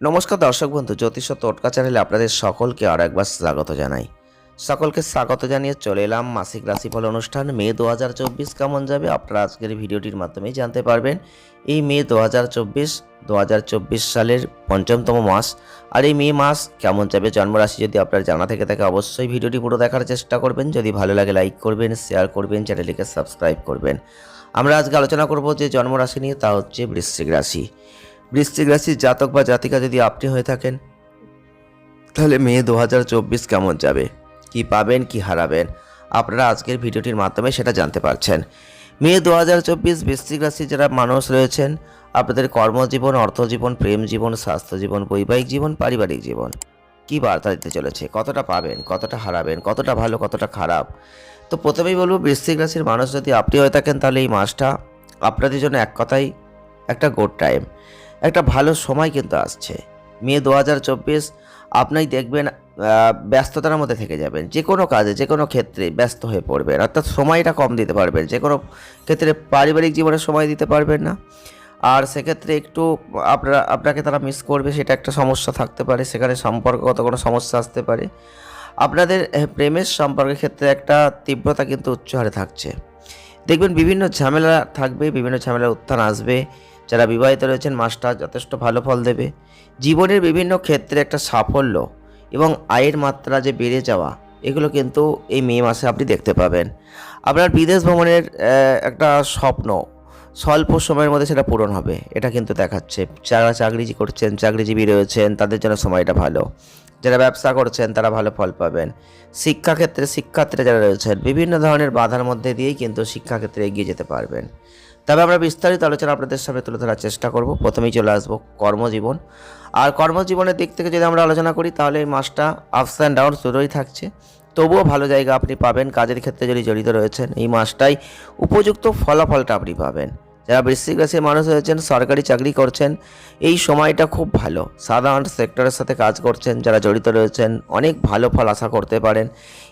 নমস্কার দর্শক বন্ধু, জ্যোতিষ টোটকা চ্যানেলে আপনাদের সকলকে আর একবার স্বাগত জানাই। সকলকে স্বাগত জানিয়ে চলে এলাম মাসিক রাশিফল অনুষ্ঠান। মে দু হাজার চব্বিশ কেমন যাবে আপনারা আজকের ভিডিওটির মাধ্যমেই জানতে পারবেন। এই মে দু হাজার সালের পঞ্চমতম মাস। আর এই মে মাস কেমন যাবে জন্মরাশি যদি আপনার জানা থেকে থাকে অবশ্যই ভিডিওটি পুরো দেখার চেষ্টা করবেন। যদি ভালো লাগে লাইক করবেন, শেয়ার করবেন, চ্যানেলটিকে সাবস্ক্রাইব করবেন। আমরা আজকে আলোচনা করব যে জন্মরাশি নিয়ে, তা হচ্ছে বৃশ্চিক রাশি। বৃশ্চিক রাশির জাতক বা জাতিকা যদি আপনি হয়ে থাকেন, তাহলে মে দু হাজার চব্বিশ কেমন যাবে? কি পাবেন, কি হারাবেন? আপনারা আজকের ভিডিওটির মাধ্যমে সেটা জানতে পারছেন। মে দু হাজার চব্বিশ বৃশ্চিক রাশি যারা মানুষ রয়েছেন, আপনাদের কর্মজীবন, অর্থজীবন, প্রেম জীবন, স্বাস্থ্য জীবন, বৈবাহিক জীবন, পারিবারিক জীবন, কি বার্তা দিতে চলেছে? কতটা পাবেন, কতটা হারাবেন, কতটা ভালো, কতটা খারাপ? তো প্রথমেই বলব, বৃশ্চিক রাশির মানুষ যদি আপনি হয়ে থাকেন, তাহলে এই মাসটা আপনাদের জন্য এক কথাই একটা গুড টাইম একটা ভালো সময় কিন্তু আসছে। মে দু হাজার চব্বিশ আপনি দেখবেন ব্যস্ততার মধ্যে থেকে যাবেন। যে কোনো কাজে, যে কোনো ক্ষেত্রে ব্যস্ত হয়ে পড়বেন। অর্থাৎ সময়টা কম দিতে পারবেন। যে কোনো ক্ষেত্রে পারিবারিক জীবনে সময় দিতে পারবেন না। আর সেক্ষেত্রে একটু আপনারা, আপনাকে তারা মিস করবে, সেটা একটা সমস্যা থাকতে পারে। সেখানে সম্পর্কগত কোনো সমস্যা আসতে পারে। আপনাদের প্রেমের সম্পর্কের ক্ষেত্রে একটা তীব্রতা কিন্তু উচ্চ হারে থাকছে। দেখবেন বিভিন্ন ঝামেলা থাকবে, বিভিন্ন ঝামেলার উত্থান আসবে। যারা বিবাহিত রয়েছেন মাসটা যথেষ্ট ভালো ফল দেবে। জীবনের বিভিন্ন ক্ষেত্রে একটা সাফল্য এবং আয়ের মাত্রা যে বেড়ে যাওয়া, এগুলো কিন্তু এই মে মাসে আপনি দেখতে পাবেন। আপনার বিদেশ ভ্রমণের একটা স্বপ্ন, স্বল্প সময়ের মধ্যে সেটা পূরণ হবে। এটা কিন্তু দেখাচ্ছে। যারা চাকরি করছেন, চাকরিজীবী রয়েছেন, তাদের জন্য সময়টা ভালো। যারা ব্যবসা করছেন, তারা ভালো ফল পাবেন। শিক্ষাক্ষেত্রে শিক্ষার্থীরা যারা রয়েছেন, বিভিন্ন ধরনের বাধার মধ্যে দিয়েই কিন্তু শিক্ষাক্ষেত্রে এগিয়ে যেতে পারবেন। তবে আমরা বিস্তারিত আলোচনা আপনাদের সামনে তুলে ধরার চেষ্টা করব। প্রথমেই চলে আসব কর্মজীবন। আর কর্মজীবনের দিক থেকে যদি আমরা আলোচনা করি, তাহলে এই মাসটা আপস অ্যান্ড ডাউন শুরুই থাকছে। তবুও ভালো জায়গা আপনি পাবেন। কাজের ক্ষেত্রে যদি জড়িত রয়েছেন, এই মাসটাই উপযুক্ত ফলাফলটা আপনি পাবেন। যারা বৃশ্চিক রাশির মানুষ হয়েছেন, সরকারি চাকরি করছেন, এই সময়টা খুব ভালো। সাধারণ সেক্টরের সাথে কাজ করছেন, যারা জড়িত রয়েছেন, অনেক ভালো ফল আশা করতে পারেন।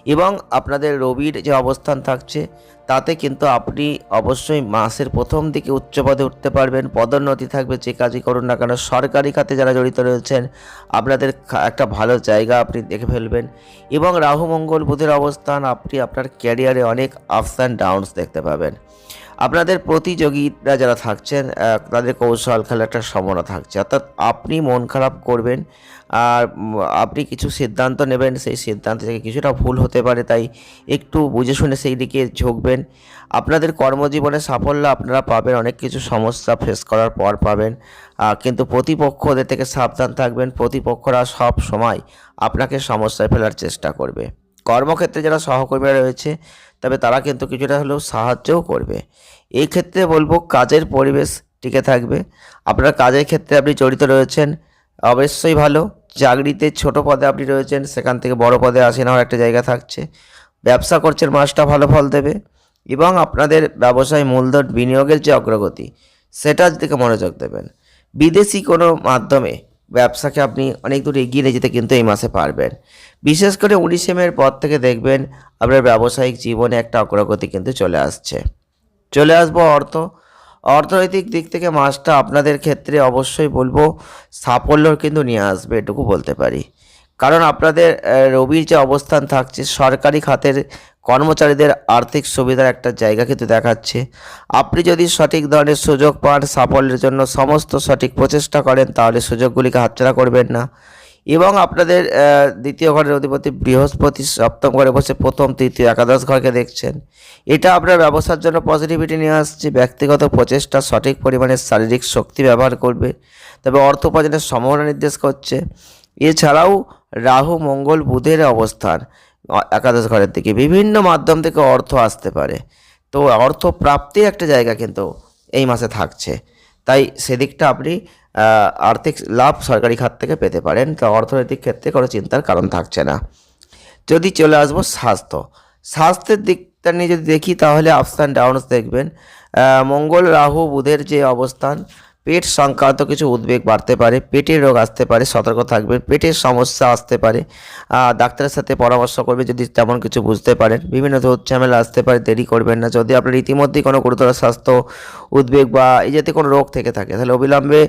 এবং আপনাদের রবির যে অবস্থান থাকছে, তাতে কিন্তু আপনি অবশ্যই মাসের প্রথম দিকে উচ্চ পদে উঠতে পারবেন, পদোন্নতি থাকবে যে কাজই করুন না কেন, সরকারি খাতে যারা জড়িত রয়েছেন, আপনাদের একটা ভালো জায়গা আপনি দেখে ফেলবেন। এবং রাহু, মঙ্গল, বুধের অবস্থান, আপনি আপনার ক্যারিয়ারে অনেক আপস অ্যান্ড ডাউনস দেখতে পাবেন। আপনাদের প্রতিযোগীরা যারা থাকছেন তাদের কৌশল খেলার একটা সম্ভাবনা থাকছে। অর্থাৎ আপনি মন খারাপ করবেন, আর আপনি কিছু সিদ্ধান্ত নেবেন, সেই সিদ্ধান্ত থেকে কিছুটা ভুল হতে পারে, তাই একটু বুঝে শুনে সেই দিকে ঝুঁকবেন। আপনাদের কর্মজীবনে সাফল্য আপনারা পাবেন, অনেক কিছু সমস্যা ফেস করার পর পাবেন। কিন্তু প্রতিপক্ষদের থেকে সাবধান থাকবেন, প্রতিপক্ষরা সব সময় আপনাকে সমস্যায় ফেলার চেষ্টা করবে। কর্মক্ষেত্রে যারা সহকর্মীরা রয়েছে, তবে তারা কিন্তু কিছুটা হলেও সাহায্যও করবে। এই ক্ষেত্রে বলব কাজের পরিবেশ টিকে থাকবে। আপনার কাজের ক্ষেত্রে আপনি জড়িত রয়েছেন, অবশ্যই ভালো। চাকরিতে ছোট পদে আপনি রয়েছেন, সেখান থেকে বড় পদে আসে নেওয়ার একটা জায়গা থাকছে। ব্যবসা করছেন, মাসটা ভালো ফল দেবে। এবং আপনাদের ব্যবসায় মূলধন, বিনিয়োগের যে অগ্রগতি, সেটার দিকে মনোযোগ দেবেন। বিদেশি কোনো মাধ্যমে ব্যবসাকে আপনি অনেক দূর এগিয়ে নিয়ে যেতে কিন্তু এই মাসে পারবেন। বিশেষ করে উনিশে মের পর থেকে দেখবেন আপনার ব্যবসায়িক জীবনে একটা অগ্রগতি কিন্তু চলে আসছে। চলে আসব অর্থ। অর্থনৈতিক দিক থেকে মাসটা আপনাদের ক্ষেত্রে অবশ্যই বলব সাফল্য কিন্তু নিয়ে আসবে, এটুকু বলতে পারি। কারণ আপনাদের রবির যে অবস্থান থাকছে, সরকারি খাতের কর্মচারীদের আর্থিক সুবিধার একটা জায়গা কিন্তু দেখাচ্ছে। আপনি যদি সঠিক ধরনের সুযোগ পান, সাফল্যের জন্য সমস্ত সঠিক প্রচেষ্টা করেন, তাহলে সুযোগগুলিকে হাতছাড়া করবেন না। এবং আপনাদের দ্বিতীয় ঘরের অধিপতি বৃহস্পতি সপ্তম ঘরে বসে প্রথম, তৃতীয়, একাদশ ঘরকে দেখছেন। এটা আপনার ব্যবসার জন্য পজিটিভিটি নিয়ে আসছে, ব্যক্তিগত প্রচেষ্টা সঠিক পরিমাণে শারীরিক শক্তি ব্যবহার করবে, তবে অর্থ উপার্জনের সম্ভাবনা নির্দেশ করছে। এছাড়াও রাহু, মঙ্গল, বুধের অবস্থান। একাদশ ঘরের দিকে বিভিন্ন মাধ্যম থেকে অর্থ আসতে পারে। তো অর্থ প্রাপ্তির একটা জায়গা কিন্তু এই মাসে থাকছে। তাই সেদিকটা আপনি আর্থিক লাভ সরকারি খাত থেকে পেতে পারেন। তো অর্থনৈতিক ক্ষেত্রে কোনো চিন্তার কারণ থাকছে না। যদি চলে আসব স্বাস্থ্য। স্বাস্থ্যের দিকটা নিয়ে যদি দেখি, তাহলে আপস অ্যান্ড ডাউনস দেখবেন। মঙ্গল, রাহু, বুধের যে অবস্থান পেট সংক্রান্ত কিছু উদ্বেগ বাড়তে পারে, পেটের রোগ আসতে পারে, সতর্ক থাকবেন পেটের সমস্যা আসতে পারে। ডাক্তারের সাথে পরামর্শ করবে যদি তেমন কিছু বুঝতে পারেন। বিভিন্ন ঝামেলা আসতে পারে, দেরি করবেন না। যদি আপনার ইতিমধ্যেই কোনো গুরুতর স্বাস্থ্য উদ্বেগ বা এই জাতীয় কোনো রোগ থেকে থাকে, তাহলে অবিলম্বে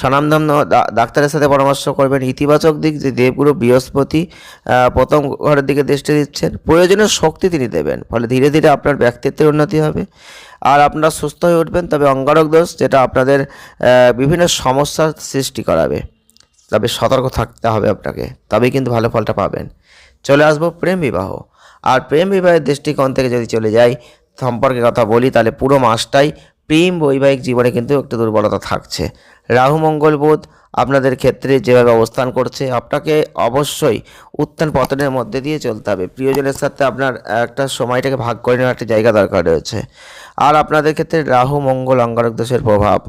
স্বনামধন্য ডাক্তারের সাথে পরামর্শ করবেন। ইতিবাচক দিক যে দেবগুরু বৃহস্পতি প্রথম ঘরের দিকে দৃষ্টি দিচ্ছেন। প্রয়োজনীয় শক্তি তিনি দেবেন, ফলে ধীরে ধীরে আপনার ব্যক্তিত্বের উন্নতি হবে। আর আপনারা সুস্থ হয়ে উঠবেন, তবে অঙ্গারক দোষ যেটা আপনাদের বিভিন্ন সমস্যার সৃষ্টি করাবে। তবে সতর্ক থাকতে হবে আপনাকে, তবেই কিন্তু ভালো ফলটা পাবেন। চলে আসব প্রেম বিবাহ। আর প্রেম বিবাহের দৃষ্টিকোণ থেকে যদি চলে যাই, সম্পর্কে কথা বলি, তাহলে পুরো মাসটাই প্রেম বৈবাহিক জীবনে কিন্তু একটু দুর্বলতা থাকছে। রাহু, মঙ্গল, বোধ আপনাদের ক্ষেত্রে যেভাবে অবস্থান করছে, আপনাকে অবশ্যই উত্থান পতনের মধ্যে দিয়ে চলতে হবে। প্রিয়জনের সাথে আপনার একটা সময়টাকে ভাগ করে নেওয়ার একটা জায়গা দরকার রয়েছে। আর আপনাদের ক্ষেত্রে রাহু, মঙ্গল, অঙ্গারক দোষের প্রভাব,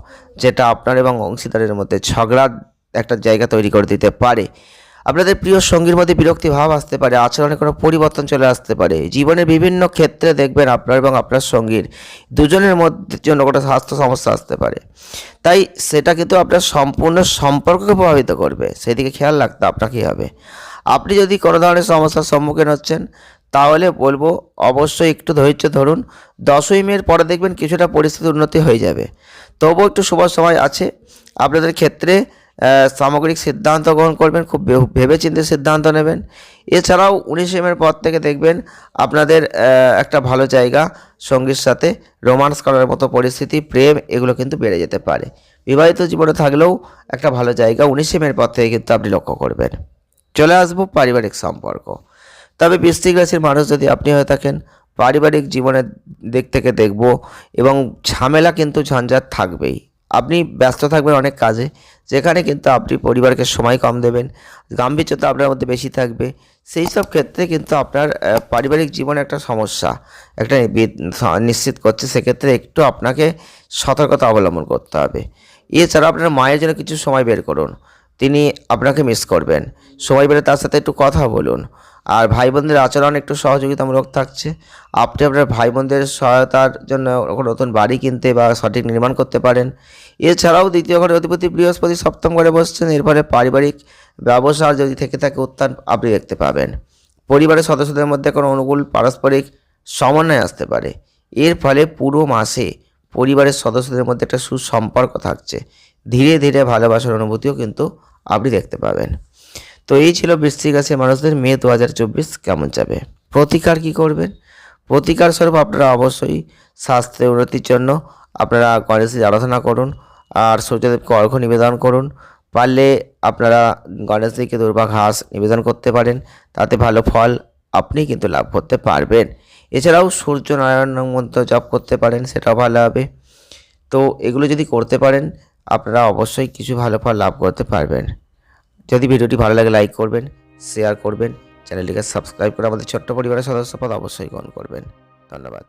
যেটা আপনার এবং অংশীদারের মধ্যে ঝগড়ার একটা জায়গা তৈরি করে দিতে পারে। আপনাদের প্রিয় সঙ্গীর মধ্যে বিরক্তি ভাব আসতে পারে, আচরণে কোনো পরিবর্তন চলে আসতে পারে। জীবনের বিভিন্ন ক্ষেত্রে দেখবেন আপনার এবং আপনার সঙ্গীর দুজনের মধ্যে জন্য কোনো স্বাস্থ্য সমস্যা আসতে পারে। তাই সেটা কিন্তু আপনার সম্পূর্ণ সম্পর্ককে প্রভাবিত করবে। সেদিকে খেয়াল রাখতে আপনাকেই হবে। আপনি যদি কোনো ধরনের সমস্যার সম্মুখীন হচ্ছেন, তাহলে বলব অবশ্যই একটু ধৈর্য ধরুন। দশই মের পরে দেখবেন কিছুটা পরিস্থিতি উন্নতি হয়ে যাবে। তবুও একটু শুভ সময় আছে। আপনাদের ক্ষেত্রে সামগ্রিক সিদ্ধান্ত গ্রহণ করবেন, খুব ভেবেচিন্তে সিদ্ধান্ত নেবেন। এছাড়াও উনিশে মের পর থেকে দেখবেন আপনাদের একটা ভালো জায়গা সঙ্গীর সাথে রোমান্স করার মতো পরিস্থিতি, প্রেম, এগুলো কিন্তু বেড়ে যেতে পারে। বিবাহিত জীবনে থাকলেও একটা ভালো জায়গা উনিশে মের পর থেকে কিন্তু আপনি লক্ষ্য করবেন। চলে আসব পারিবারিক সম্পর্ক। তবে বৃশ্চিক রাশির মানুষ যদি আপনি হয়ে থাকেন, পারিবারিক জীবনের দিক থেকে দেখব এবং ঝামেলা কিন্তু ঝঞ্ঝাট থাকবেই। আপনি ব্যস্ত থাকবেন অনেক কাজে, যেখানে কিন্তু আপনি পরিবারকে সময় কম দেবেন, গাম্ভীর্যতা আপনার মধ্যে বেশি থাকবে। সেই সব ক্ষেত্রে কিন্তু আপনার পারিবারিক জীবনে একটা সমস্যা, একটা নিশ্চিত করছে। সেক্ষেত্রে একটু আপনাকে সতর্কতা অবলম্বন করতে হবে। এছাড়া আপনার মায়ের জন্য কিছু সময় বের করুন। তিনি আপনাকে মিস করবেন। সময় বেড়ে তার সাথে একটু কথা বলুন। আর ভাই বোনদের আচরণ একটু সহযোগিতামূলক থাকছে। আপনি আপনার ভাই বোনদের সহায়তার জন্য নতুন বাড়ি কিনতে বা সঠিক নির্মাণ করতে পারেন। এছাড়াও দ্বিতীয় ঘরে অধিপতি বৃহস্পতি সপ্তম ঘরে বসছেন। এর ফলে পারিবারিক ব্যবসা যদি থেকে থাকে উত্থান আপনি দেখতে পাবেন। পরিবারের সদস্যদের মধ্যে কোনো অনুকূল পারস্পরিক সমন্বয় আসতে পারে। এর ফলে পুরো মাসে পরিবারের সদস্যদের মধ্যে একটা সুসম্পর্ক থাকছে। ধীরে ধীরে ভালোবাসার অনুভূতিও কিন্তু আপনি দেখতে পাবেন। তো এই ছিল বৃশ্চিক রাশির মানুষদের মে দু হাজার চব্বিশ কেমন যাবে? প্রতিকার কি করবেন? প্রতিকার স্বরূপ আপনারা অবশ্যই স্বাস্থ্যের উন্নতির জন্য আপনারা গণেশের আরাধনা করুন, আর সূর্যদেবকে অর্ঘ্য নিবেদন করুন। পারলে আপনারা গণেশজিকে দুর্বা ঘাস নিবেদন করতে পারেন, তাতে ভালো ফল আপনি কিন্তু লাভ করতে পারবেন। এছাড়াও সূর্য নারায়ণ মন্ত্র জপ করতে পারেন, সেটাও ভালো হবে। তো এগুলো যদি করতে পারেন, আপনারা অবশ্যই কিছু ভালো ফল লাভ করতে পারবেন। যদি ভিডিওটি ভালো লাগে লাইক করবেন শেয়ার করবেন চ্যানেলটিকে সাবস্ক্রাইব করে আমাদের ছোট্ট পরিবারের সদস্য পদ অবশ্যই গ্রহণ করবেন। ধন্যবাদ।